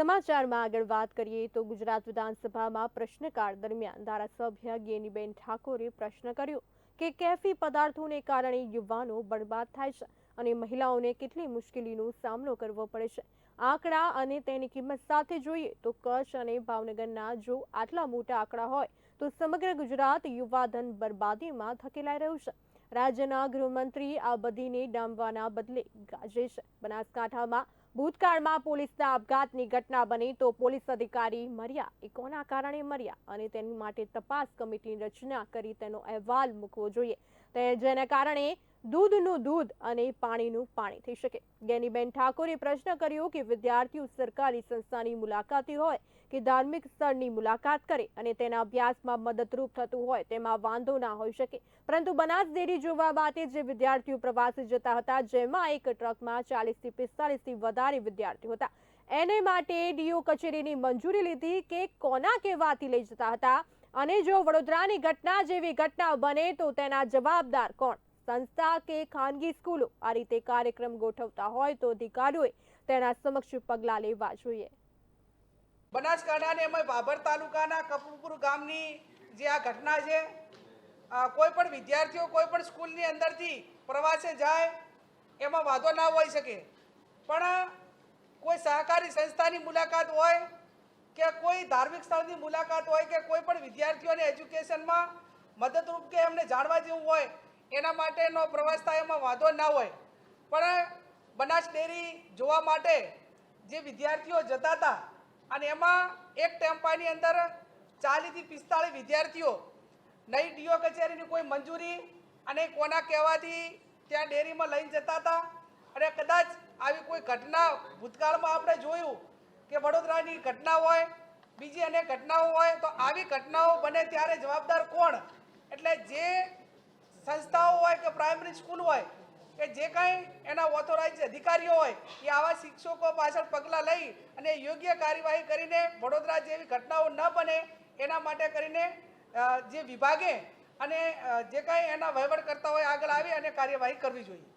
સમાચારમાં આગળ વાત કરીએ તો ગુજરાત વિધાનસભામાં પ્રશ્નકાળ દરમિયાન ધારાસભ્ય ગેનીબેન ઠાકોરે પ્રશ્ન કર્યો કે કેફી પદાર્થોને કારણે યુવાનો બરબાદ થાય છે અને મહિલાઓને કેટલી મુશ્કેલીનો સામનો કરવો પડે છે. આંકડા અને તેની કિંમત સાથે જોઈએ તો કચ્છ અને ભાવનગરના જો આટલા મોટા આંકડા હોય તો સમગ્ર ગુજરાત યુવાધન બરબાદીમાં ધકેલાઈ રહ્યું છે. રાજ્યના ગૃહમંત્રી આ બધીને ડામવાના બદલે ગાજે છે. બનાસકાંઠામાં ભૂતકાળમાં પોલીસના આપઘાતની ઘટના બની તો પોલીસ અધિકારી મર્યા. એ કોના કારણે મર્યા અને તેની માટે તપાસ કમિટીની રચના કરી તેનો અહેવાલ મૂકવો જોઈએ. તે જેના કારણે દૂધનું દૂધ અને પાણીનું પાણી થઈ શકે. ગેનીબેન ઠાકોરે પ્રશ્ન કર્યો કે વિદ્યાર્થીઓ સરકારી સંસ્થાની મુલાકાતી હોય કે ધાર્મિક સ્થળની મુલાકાત કરે અને તેના અભ્યાસમાં મદદરૂપ થતું હોય તેમાં વાંધો ના હોઈ શકે. પરંતુ બનાસ ડેરી જોવા માટે જે વિદ્યાર્થીઓ પ્રવાસે જતા હતા, જેમાં એક ટ્રકમાં ચાલીસથી પિસ્તાલીસથી વધારે વિદ્યાર્થીઓ હતા. એને માટે ડીઓ કચેરીની મંજૂરી લીધી કે કોના કહેવાથી લઈ જતા હતા અને જો વડોદરાની ઘટના જેવી ઘટના બને તો તેના જવાબદાર કોણ? સંસ્થા કે ખાનગી સ્કૂલો આ રીતે કાર્યક્રમ ગોઠવતા હોય તો અધિકારીઓએ તેના સમક્ષ પગલાં લેવા જોઈએ. બનાસકાંઠાને અમે બાબર તાલુકાના કપૂરપુર ગામની જે આ ઘટના છે કોઈ પણ વિદ્યાર્થીઓ કોઈ પણ સ્કૂલની અંદરથી પ્રવાસે જાય એમાં વાંધો ના હોઈ શકે. પણ કોઈ સહકારી સંસ્થાની મુલાકાત હોય કે કોઈ ધાર્મિક સ્થળની મુલાકાત હોય કે કોઈ પણ વિદ્યાર્થીઓને એજ્યુકેશનમાં મદદરૂપ કે એમને જાણવા જેવું હોય એના માટેનો પ્રવાસ થાય એમાં વાંધો ના હોય. પણ બનાસ ડેરી જોવા માટે જે વિદ્યાર્થીઓ જતા હતા અને એમાં એક ટેમ્પાની અંદર ચાલીસથી પિસ્તાળીસ વિદ્યાર્થીઓ નહીં ડીઓ કચેરીની કોઈ મંજૂરી અને કોના કહેવાથી ત્યાં ડેરીમાં લઈને જતા હતા. અને કદાચ આવી કોઈ ઘટના ભૂતકાળમાં આપણે જોયું કે વડોદરાની ઘટના હોય, બીજી અનેક ઘટનાઓ હોય, તો આવી ઘટનાઓ બને ત્યારે જવાબદાર કોણ? એટલે જે સંસ્થાઓ હોય કે પ્રાઇમરી સ્કૂલ હોય, કે જે કાંઈ એના ઓથોરાઇઝ અધિકારીઓ હોય, એ આવા શિક્ષકો પાછળ પગલાં લઈ અને યોગ્ય કાર્યવાહી કરીને વડોદરા જેવી ઘટનાઓ ન બને, એના માટે કરીને જે વિભાગે અને જે કાંઈ એના વહીવટ કરતા હોય આગળ આવી અને કાર્યવાહી કરવી જોઈએ.